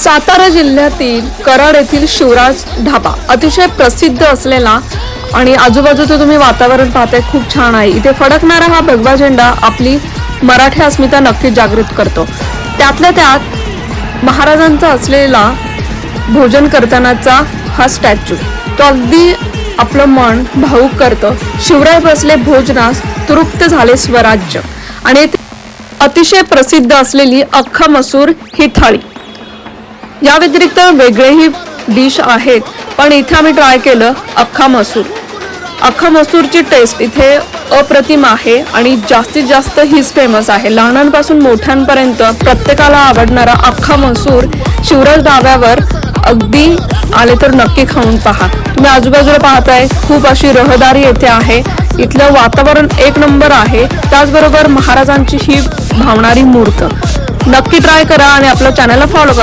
सातारा जिल्ह्यातील कराड येथील शिवराज ढाबा अतिशय प्रसिद्ध असलेला आणि आजूबाजूचं तुम्ही वातावरण पाहताय खूप छान आहे. इथे फडकणारा हा भगवा झेंडा आपली मराठी अस्मिता नक्कीच जागृत करतो. त्यातल्या त्यात महाराजांचा असलेला भोजन करतानाचा हा स्टॅच्यू तो अगदी आपलं मन भाऊक करतं. शिवराय बसले भोजनास तृप्त झाले स्वराज्य आणि अतिशय प्रसिद्ध असलेली अख्खा मसूर ही थाळी. या व्यतिरिक्त वेगळेही डिश आहेत पण इथे आम्ही ट्राय केलं अख्खा मसूर. अख्खा मसूरची टेस्ट इथे अप्रतिम आहे आणि जास्तीत जास्त हीच फेमस आहे. लहानांपासून मोठ्यांपर्यंत प्रत्येकाला आवडणारा अख्खा मसूर शिवराज डाव्यावर अगदी आले तर नक्की खाऊन पहा. तुम्ही आजूबाजूला पाहताय खूप अशी रहदारी येथे आहे. इथलं वातावरण एक नंबर आहे. त्याचबरोबर महाराजांची ही भावणारी मूर्त. नक्की ट्राय करा आणि आपल्या चॅनलला फॉलो करा.